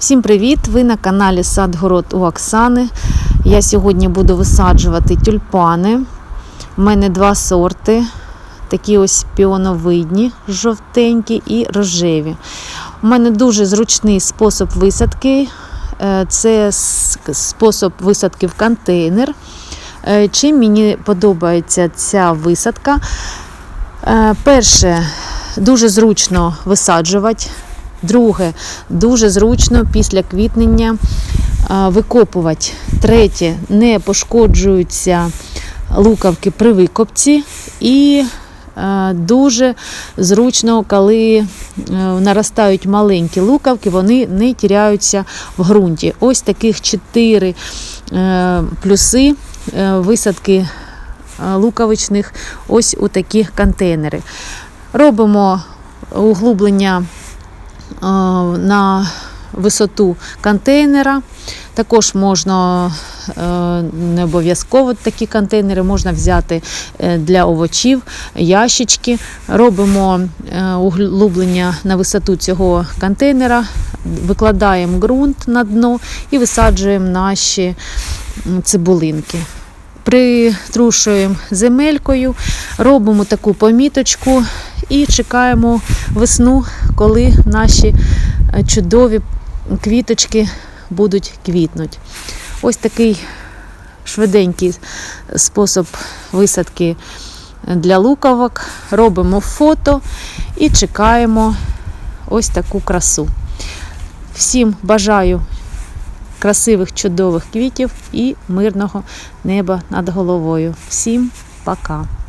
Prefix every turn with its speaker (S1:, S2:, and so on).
S1: Всім привіт! Ви на каналі Садгород у Оксани. Я сьогодні буду висаджувати тюльпани. У мене два сорти. Такі ось піоновидні, жовтенькі і рожеві. У мене дуже зручний спосіб висадки. Е, Це спосіб висадки в контейнер. Е, Чим мені подобається ця висадка? Е, Перше, дуже зручно висаджувати. Друге, дуже зручно після квітнення е, викопувати. Третє, не пошкоджуються лукавки при викопці. І е, дуже зручно, коли е, наростають маленькі лукавки, вони не тіряються в ґрунті. Ось таких чотири плюси висадки лукавичних ось у такі контейнери. Робимо углублення на висоту контейнера. Також можна е, не обов'язково такі контейнери можна взяти е, для овочів, ящички. Робимо е, углублення на висоту цього контейнера, викладаємо ґрунт на дно і висаджуємо наші цибулинки. Притрушуємо земелькою, робимо таку поміточку і чекаємо весну, коли наші е, чудові квіточки будуть квітнути. Ось такий швиденький спосіб висадки для луковок. Робимо фото і чекаємо ось таку красу. Всім бажаю красивих, чудових квітів і мирного неба над головою. Всім пока!